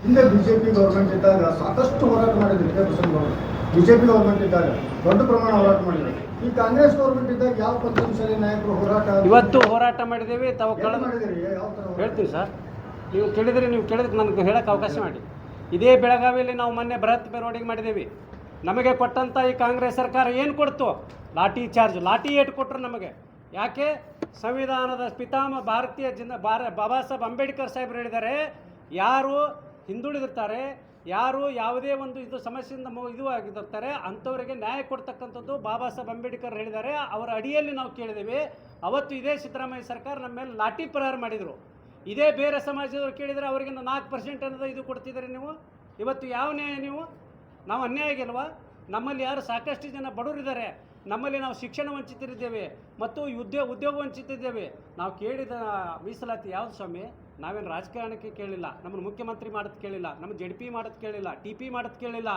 ಹಿಂದೆ BJP government ಇದ್ದಾಗ ಸಾಕಷ್ಟು ಹೋರಾಟ ಮಾಡಿದ್ರು ಬಸವನಗೌಡರು ಬಿಜೆಪಿ ಗೌರ್ಮೆಂಟ್ ಇದ್ದಾಗ ದೊಡ್ಡ ಪ್ರಮಾಣ ಹೋರಾಟ ಮಾಡಿದ್ರು. ಈ ಕಾಂಗ್ರೆಸ್ ಗೌರ್ಮೆಂಟ್ ಇದ್ದಾಗ ಯಾವ ಪಂಚಮಸಾಲಿ ನಾಯಕರು ಹೋರಾಟ ಇವತ್ತು ಹೋರಾಟ ಮಾಡಿದ್ದೇವೆ ತಾವು ಕಳೆದ ಮಾಡಿದಿರಿ ಯಾವ ಥರ ಹೇಳ್ತೀವಿ ಸರ್. ನೀವು ಕೇಳಿದರೆ ನೀವು ಕೇಳಿದ್ರೆ ನನಗೆ ಹೇಳಕ್ಕೆ ಅವಕಾಶ ಮಾಡಿ. ಇದೇ ಬೆಳಗಾವಿಯಲ್ಲಿ ನಾವು ಮೊನ್ನೆ ಬೃಹತ್ ಮೆರವಣಿಗೆ ಮಾಡಿದ್ದೀವಿ. ನಮಗೆ ಕೊಟ್ಟಂಥ ಈ ಕಾಂಗ್ರೆಸ್ ಸರ್ಕಾರ ಏನು ಕೊಡ್ತು? ಲಾಠಿ ಚಾರ್ಜ್ ಲಾಠಿ ಏಟ್ ಕೊಟ್ಟರು ನಮಗೆ. ಯಾಕೆ? ಸಂವಿಧಾನದ ಪಿತಾಮ ಭಾರತೀಯ ಜನ ಬಾರ ಬಾಬಾ ಸಾಹೇಬ್ ಅಂಬೇಡ್ಕರ್ ಸಾಹೇಬ್ರು ಹೇಳಿದ್ದಾರೆ ಯಾರು ಹಿಂದುಳಿದಿರ್ತಾರೆ, ಯಾರು ಯಾವುದೇ ಒಂದು ಇದು ಸಮಸ್ಯೆಯಿಂದ ಇದು ಆಗಿರ್ತಾರೆ, ಅಂಥವರಿಗೆ ನ್ಯಾಯ ಕೊಡ್ತಕ್ಕಂಥದ್ದು ಬಾಬಾ ಸಾಹೇಬ್ ಅಂಬೇಡ್ಕರ್ ಹೇಳಿದ್ದಾರೆ. ಅವರ ಅಡಿಯಲ್ಲಿ ನಾವು ಕೇಳಿದ್ದೇವೆ, ಅವತ್ತು ಇದೇ ಸಿದ್ದರಾಮಯ್ಯ ಸರ್ಕಾರ ನಮ್ಮ ಮೇಲೆ ಲಾಠಿ ಪ್ರಹಾರ ಮಾಡಿದರು. ಇದೇ ಬೇರೆ ಸಮಾಜದವರು ಕೇಳಿದರೆ ಅವರಿಗೆ ನಾಲ್ಕು ಪರ್ಸೆಂಟ್ ಅನ್ನೋದು ಇದು ಕೊಡ್ತಿದ್ದೀರಿ ನೀವು? ಇವತ್ತು ಯಾವ ನ್ಯಾಯ ನೀವು? ನಾವು ಅನ್ಯಾಯ ನಮ್ಮಲ್ಲಿ ಯಾರು ಸಾಕಷ್ಟು ಜನ ಬಡವರಿದ್ದಾರೆ. ನಮ್ಮಲ್ಲಿ ನಾವು ಶಿಕ್ಷಣ ವಂಚಿತರಿದ್ದೇವೆ ಮತ್ತು ಉದ್ಯೋಗ ಉದ್ಯೋಗ ವಂಚಿತಿದ್ದೇವೆ ನಾವು ಕೇಳಿದ ಮೀಸಲಾತಿ ಯಾವುದು ಸ್ವಾಮಿ? ನಾವೇನು ರಾಜಕಾರಣಕ್ಕೆ ಕೇಳಿಲ್ಲ, ನಮ್ಮನ್ನು ಮುಖ್ಯಮಂತ್ರಿ ಮಾಡೋದು ಕೇಳಿಲ್ಲ, ನಮ್ಮ ಜಡ್ ಪಿ ಮಾಡೋದು ಕೇಳಿಲ್ಲ, ಟಿ ಪಿ ಮಾಡೋದು ಕೇಳಿಲ್ಲ.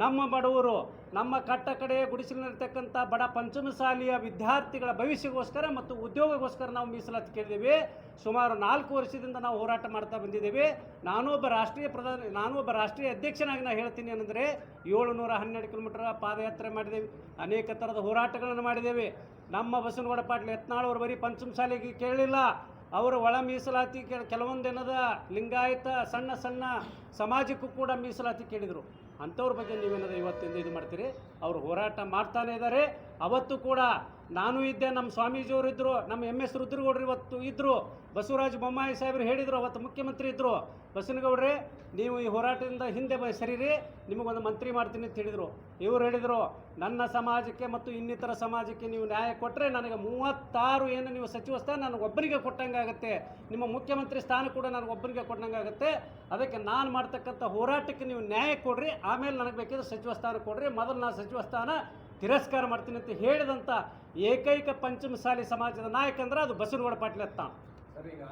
ನಮ್ಮ ಬಡವರು, ನಮ್ಮ ಕಟ್ಟ ಕಡೆ ಗುಡಿಸಲಿರ್ತಕ್ಕಂಥ ಬಡ ಪಂಚಮಸಾಲಿಯ ವಿದ್ಯಾರ್ಥಿಗಳ ಭವಿಷ್ಯಗೋಸ್ಕರ ಮತ್ತು ಉದ್ಯೋಗಕ್ಕೋಸ್ಕರ ನಾವು ಮೀಸಲಾತಿ ಕೇಳಿದ್ದೇವೆ. ಸುಮಾರು ನಾಲ್ಕು ವರ್ಷದಿಂದ ನಾವು ಹೋರಾಟ ಮಾಡ್ತಾ ಬಂದಿದ್ದೇವೆ. ನಾನು ಒಬ್ಬ ರಾಷ್ಟ್ರೀಯ ಪ್ರಧಾನ ನಾನು ಒಬ್ಬ ರಾಷ್ಟ್ರೀಯ ಅಧ್ಯಕ್ಷನಾಗಿ ನಾನು ಹೇಳ್ತೀನಿ ಏನಂದರೆ, ಏಳುನೂರ ಹನ್ನೆರಡು ಕಿಲೋಮೀಟರ್ ಪಾದಯಾತ್ರೆ ಮಾಡಿದ್ದೇವೆ. ಅನೇಕ ಥರದ ಹೋರಾಟಗಳನ್ನು ಮಾಡಿದ್ದೇವೆ. ನಮ್ಮ ಬಸವನಗೌಡ ಪಾಟೀಲ್ ಯತ್ನಾಳ್ ಬರೀ ಪಂಚಮಸಾಲಿಗೆ ಕೇಳಲಿಲ್ಲ. ಅವರು ಒಳ ಮೀಸಲಾತಿ ಕೆಲವೊಂದು ಏನದ ಲಿಂಗಾಯತ ಸಣ್ಣ ಸಣ್ಣ ಸಮಾಜಕ್ಕೂ ಕೂಡ ಮೀಸಲಾತಿ ಕೇಳಿದರು. ಅಂಥವ್ರ ಬಗ್ಗೆ ನೀವೇನದ ಇವತ್ತಿಂದ ಇದು ಮಾಡ್ತೀರಿ? ಅವರು ಹೋರಾಟ ಮಾಡ್ತಾನೇ ಇದ್ದಾರೆ ಅವತ್ತು ಕೂಡ ನಾನು ಇದ್ದೆ, ನಮ್ಮ ಸ್ವಾಮೀಜಿಯವರು ಇದ್ದರು ನಮ್ಮ ಎಂ ಎಸ್ ರುದ್ರಗೌಡರು ಇವತ್ತು ಇದ್ದರು ಬಸವರಾಜ ಬೊಮ್ಮಾಯಿ ಸಾಹೇಬರು ಹೇಳಿದರು, ಅವತ್ತು ಮುಖ್ಯಮಂತ್ರಿ ಇದ್ದರು ಬಸವನಗೌಡ್ರೆ ನೀವು ಈ ಹೋರಾಟದಿಂದ ಹಿಂದೆ ಸರಿರಿ, ನಿಮಗೊಂದು ಮಂತ್ರಿ ಮಾಡ್ತೀನಿ ಅಂತ ಹೇಳಿದರು. ಇವರು ಹೇಳಿದರು, ನನ್ನ ಸಮಾಜಕ್ಕೆ ಮತ್ತು ಇನ್ನಿತರ ಸಮಾಜಕ್ಕೆ ನೀವು ನ್ಯಾಯ ಕೊಟ್ಟರೆ ನನಗೆ ಮೂವತ್ತಾರು ಏನು ನೀವು ಸಚಿವ ಸ್ಥಾನ ನನಗೆ ಒಬ್ಬರಿಗೆ ಕೊಟ್ಟಂಗಾಗುತ್ತೆ ನಿಮ್ಮ ಮುಖ್ಯಮಂತ್ರಿ ಸ್ಥಾನ ಕೂಡ ನನಗೆ ಒಬ್ಬರಿಗೆ ಕೊಟ್ಟಂಗಾಗುತ್ತೆ ಅದಕ್ಕೆ ನಾನು ಮಾಡ್ತಕ್ಕಂಥ ಹೋರಾಟಕ್ಕೆ ನೀವು ನ್ಯಾಯ ಕೊಡ್ರಿ, ಆಮೇಲೆ ನನಗೆ ಬೇಕಿದ್ರೆ ಸಚಿವ ಸ್ಥಾನ ಕೊಡ್ರಿ. ಮೊದಲು ನಾನು ಸಚಿವ ಸ್ಥಾನ ತಿರಸ್ಕಾರ ಮಾಡ್ತೀನಿ ಅಂತ ಹೇಳಿದಂಥ ಏಕೈಕ ಪಂಚಮಸಾಲಿ ಸಮಾಜದ ನಾಯಕ ಅಂದ್ರೆ ಅದು ಬಸವನಗೌಡ ಪಾಟೀಲ್ ಈಗ